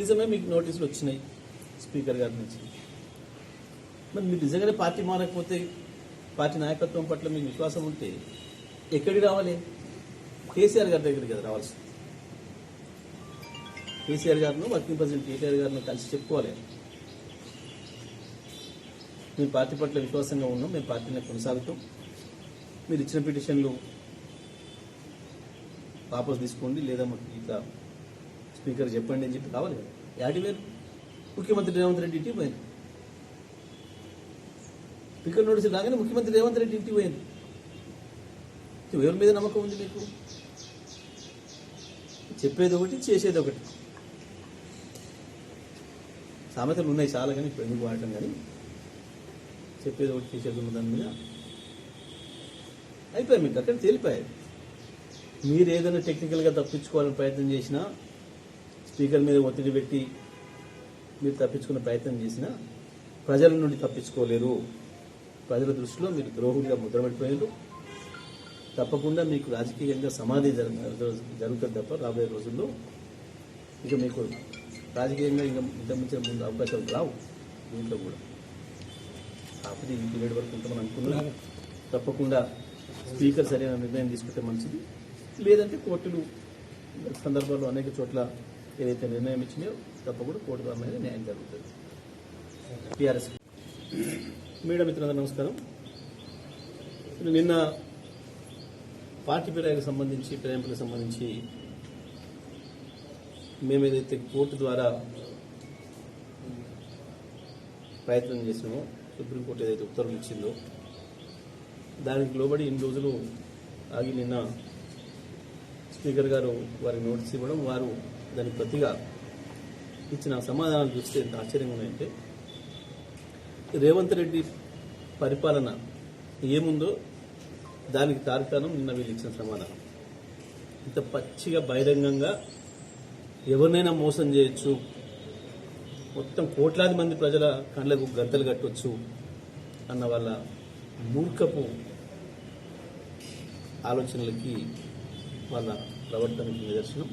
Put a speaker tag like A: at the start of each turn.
A: నిజమే మీకు నోటీసులు వచ్చినాయి స్పీకర్ గారి నుంచి. మరి మీరు నిజంగానే పార్టీ మారకపోతే పార్టీ నాయకత్వం పట్ల మీకు విశ్వాసం ఉంటే ఎక్కడికి రావాలి? కేసీఆర్ గారి దగ్గరికి కదా రావాల్సింది. కేసీఆర్ గారిను వర్కింగ్ ప్రెసిడెంట్ కేటీఆర్ గారిని కలిసి చెప్పుకోవాలి. మేము పార్టీ పట్ల విశ్వాసంగా ఉన్నాం మేము పార్టీని కొనసాగుతాం. మీరు ఇచ్చిన పిటిషన్లు వాపస్ తీసుకోండి లేదా మాకు ఇట్లా స్పీకర్ చెప్పండి అని చెప్పి కావాలి కదా. యాడి వేరు ముఖ్యమంత్రి రేవంత్ రెడ్డి ఇంటికి పోయింది. స్పీకర్ నోటీసులు రాగానే ముఖ్యమంత్రి రేవంత్ రెడ్డి ఇంటికి పోయింది. ఎవరి మీద నమ్మకం ఉంది మీకు? చెప్పేది ఒకటి చేసేది ఒకటి. సామెతలు ఉన్నాయి చాలా కానీ ఇప్పుడు ఎందుకు వాడటం కానీ. చెప్పేది ఒకటి చేసేది ఉన్న దాని మీద. అయిపోయాయి మీకు అక్కడ తేలిపోయాయి. మీరు ఏదైనా టెక్నికల్గా తప్పించుకోవాలని ప్రయత్నం చేసినా స్పీకర్ మీద ఒత్తిడి పెట్టి మీరు తప్పించుకునే ప్రయత్నం చేసినా ప్రజల నుండి తప్పించుకోలేరు. ప్రజల దృష్టిలో మీరు ద్రోహులుగా ముద్రపడిపోయారు తప్పకుండా మీకు రాజకీయంగా సమాధి జరగ జరుగుతుంది తప్ప రాబోయే రోజుల్లో ఇక మీకు రాజకీయంగా ఇంకా ఇంతమించిన ముందు అవకాశాలు రావు దీంట్లో కూడా. కాకపోతే ఈ పీరియడ్ వరకు ఉంటామని అనుకున్నాం. తప్పకుండా స్పీకర్ సరైన నిర్ణయం తీసుకుంటే మంచిది. లేదంటే కోర్టులు సందర్భాల్లో అనేక చోట్ల ఏదైతే నిర్ణయం ఇచ్చినాయో తప్పకుండా కోర్టు ద్వారా అనేది న్యాయం జరుగుతుంది. టీఆర్ఎస్. మేడం మిత్రులందరూ నమస్కారం. నిన్న పార్టీ ఫిర్యాదుకు సంబంధించి ఫిరాయింపులకు సంబంధించి మేము ఏదైతే కోర్టు ద్వారా ప్రయత్నం చేసినామో సుప్రీంకోర్టు ఏదైతే ఉత్తర్వులు ఇచ్చిందో దానికి లోబడి ఇన్ని రోజులు ఆగి నిన్న స్పీకర్ గారు వారికి నోటీస్ ఇవ్వడం వారు దానికి ప్రతిగా ఇచ్చిన సమాధానాలు చూస్తే ఎంత ఆశ్చర్యంగా ఉన్నాయంటే రేవంత్ రెడ్డి పరిపాలన ఏముందో దానికి తార్కాణం నిన్న వీళ్ళు ఇచ్చిన సమాధానం. ఇంత పచ్చిగా బహిరంగంగా ఎవరినైనా మోసం చేయొచ్చు. మొత్తం కోట్లాది మంది ప్రజల కళ్ళకు గంతలు కట్టొచ్చు అన్న వాళ్ళ మూర్ఖపు ఆలోచనలకి వాళ్ళ ప్రవర్తనకి నిదర్శనం.